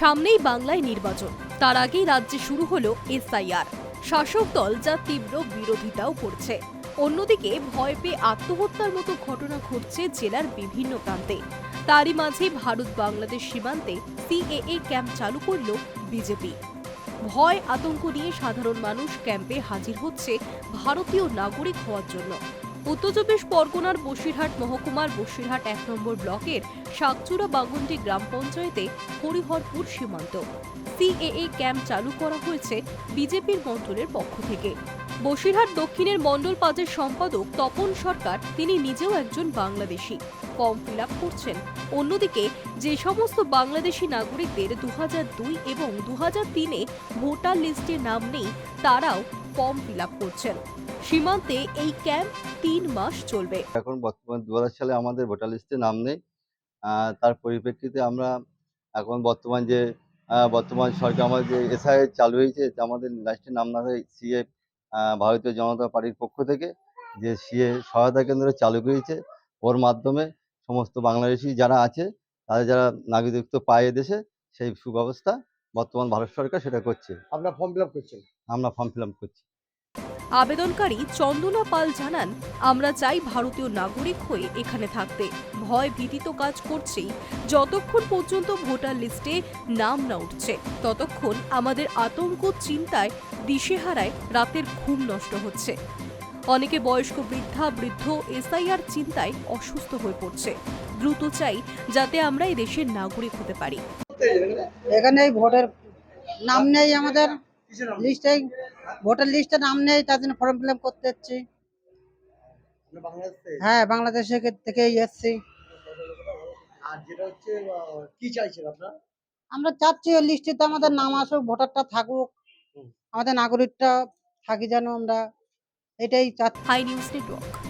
সামনেই বাংলায় নির্বাচন। তার আগেই রাজ্যে শুরু হলো এসআইআর। শাসক দল যা তীব্র বিরোধিতাও করছে। অন্যদিকে ভয় পেয়ে আত্মহত্যার মতো ঘটনা ঘটছে জেলার বিভিন্ন প্রান্তে। তারই মাঝে ভারত বাংলাদেশ সীমান্তে সিএএ ক্যাম্প চালু করল বিজেপি। ভয়, আতঙ্ক নিয়ে সাধারণ মানুষ ক্যাম্পে হাজির হচ্ছে ভারতীয় নাগরিক হওয়ার জন্য। উত্তর চব্বিশ পরগনার বসিরহাট মহকুমার বসিরহাট এক নম্বর ব্লকের শাকচুরা বাগুন্ডি গ্রাম পঞ্চায়েতে হরিহরপুর সীমান্ত। সিএএ ক্যাম্প চালু করা হয়েছে বিজেপির মণ্ডলের পক্ষ থেকে। বসিরহাট দক্ষিণের মণ্ডল পাজের সম্পাদক তপন সরকার, তিনি নিজেও একজন বাংলাদেশী। ফর্ম ফিল করছেন। অন্যদিকে, যে সমস্ত বাংলাদেশি নাগরিকদের দু এবং দু তিনে ভোটার লিস্টে নাম নেই, তারাও ফর্ম ফিল আপ করছেন। সীমান্তে এই ক্যাম্প তিন মাস চলবে। এখন বর্তমান দু সালে আমাদের ভোটার লিস্টে নাম নেই। তার পরিপ্রেক্ষিতে আমরা এখন বর্তমান যে বর্তমান সরকার আমাদের যে এসআই চালু হয়েছে যে আমাদের লিস্টে নাম না হয়ে সিএ ভারতীয় জনতা পার্টির পক্ষ থেকে যে সিএ সহায়তা কেন্দ্র চালু করেছে ওর মাধ্যমে সমস্ত বাংলাদেশি যারা আছে তাদের যারা নাগরিকত্ব পায় দেশে সেই সুব্যবস্থা বর্তমান ভারত সরকার সেটা করছে। আমরা ফর্ম ফিল আপ করছেন আমরা ফর্ম ফিল আপ করছি। আবেদনকারী চন্দনা পাল জানান, আমরা চাই ভারতীয় নাগরিক হয়ে এখানে থাকতে। ভয় ভীতি তো কাজ করছেই। যতক্ষণ পর্যন্ত ভোটার লিস্টে নাম না উঠছে, ততক্ষণ আমাদের আতঙ্ক, চিন্তায়, দিশেহারায় রাতের ঘুম নষ্ট হচ্ছে। অনেকে বয়স্ক বৃদ্ধা, বৃদ্ধ, এসআইআর চিন্তায় অসুস্থ হয়ে পড়ছে। দ্রুত চাই যাতে আমরা এই দেশের নাগরিক হতে পারি। এখানে ভোটের নাম নেই আমাদের। লিস্টে ভোটার লিস্টে নাম নেই তার জন্য ফর্ম ফিল করতে এসছি। হ্যাঁ বাংলাদেশে থেকে এসছি। আমরা চাচ্ছি ওই লিস্টে তো আমাদের নাম আসুক ভোটারটা থাকুক আমাদের নাগরিকটা থাকি যেন আমরা এটাই চাচ্ছি। High news network